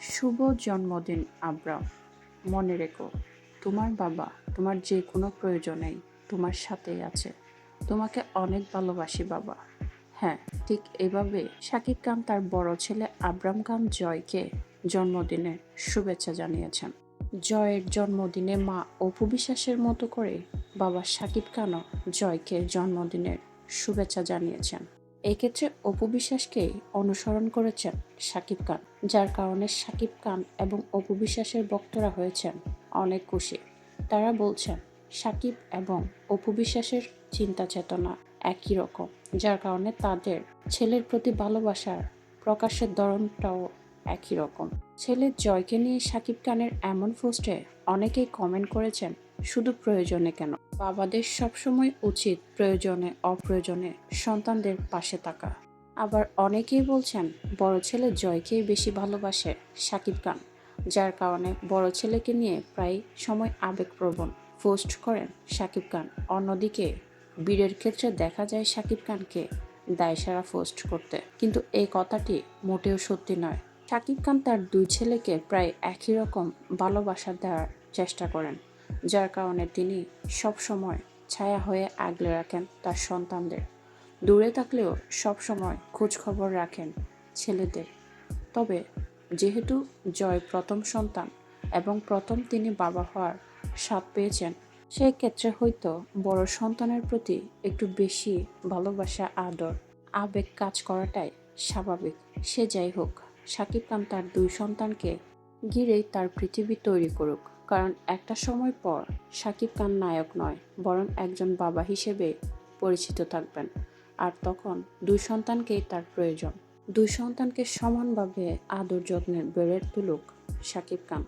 শুভ জন্মদিন আব্রাম মনে রেখো, তোমার বাবা তোমার যে কোনো প্রয়োজনেই তোমার সাথেই আছে। তোমাকে অনেক ভালোবাসি, বাবা। হ্যাঁ ঠিক এভাবে শাকিব খান তার বড় ছেলে আব্রাম খান জয়কে জন্মদিনে শুভেচ্ছা জানিয়েছেন। জয়ের জন্মদিনে মা অপু বিশ্বাসের মতো করে বাবা শাকিব খানও জয়কে জন্মদিনের শুভেচ্ছা জানিয়েছেন। এক্ষেত্রে অপু বিশ্বাসকেই অনুসরণ করেছেন শাকিব খান, যার কারণে শাকিব খান এবং অপু বিশ্বাসের ভক্তরা হয়েছেন অনেক খুশি। তারা বলছেন শাকিব এবং অপু বিশ্বাসের চিন্তা চেতনা একই রকম, যার কারণে তাদের ছেলের প্রতি ভালোবাসার প্রকাশের ধরনটাও একই রকম। ছেলের জয়কে নিয়ে শাকিব খানের এমন পোস্টে অনেকেই কমেন্ট করেছেন শুধু প্রয়োজনে কেন? বাবাদের সবসময় উচিত প্রয়োজনে, অপ্রয়োজনে সন্তানদের পাশে থাকা। আবার অনেকেই বলছেন, বড় ছেলে জয়কেই বেশি ভালোবাসে শাকিব খান, যার কারণে বড় ছেলেকে নিয়ে প্রায় সময় আবেগপ্রবণ পোস্ট করেন শাকিব খান। অন্যদিকে বীরের ক্ষেত্রে দেখা যায় শাকিব খানকে দায়সারা পোস্ট করতে। কিন্তু এই কথাটি মোটেও সত্যি নয়। শাকিব খান তার দুই ছেলেকে প্রায় একই রকম ভালোবাসা দেওয়ার চেষ্টা করেন। যার কারণে তিনি সব সময় ছায়া হয়ে আগলে রাখেন তার সন্তানদের। দূরে থাকলেও সব সময় খোঁজ খবর রাখেন ছেলেদের। তবে যেহেতু জয় প্রথম সন্তান এবং প্রথম তিনি বাবা হওয়ার স্বাদ পেয়েছেন সেই ক্ষেত্রে হয়তো বড় সন্তানের প্রতি একটু বেশি ভালোবাসা, আদর, আবেগ কাজ করাটাই স্বাভাবিক। সে যাই হোক, সাকিব খান তার দুই সন্তানকে ঘিরেই তার পৃথিবী তৈরি করুক। কারণ একটা সময় পর সাকিব খান নায়ক নয়, বরং একজন বাবা হিসেবে পরিচিত থাকবেন। আর তখন দুই সন্তানকেই তার প্রয়োজন। দুই সন্তানকে সমানভাবে আদর যত্নের বেড়ে তুলুক সাকিব খান।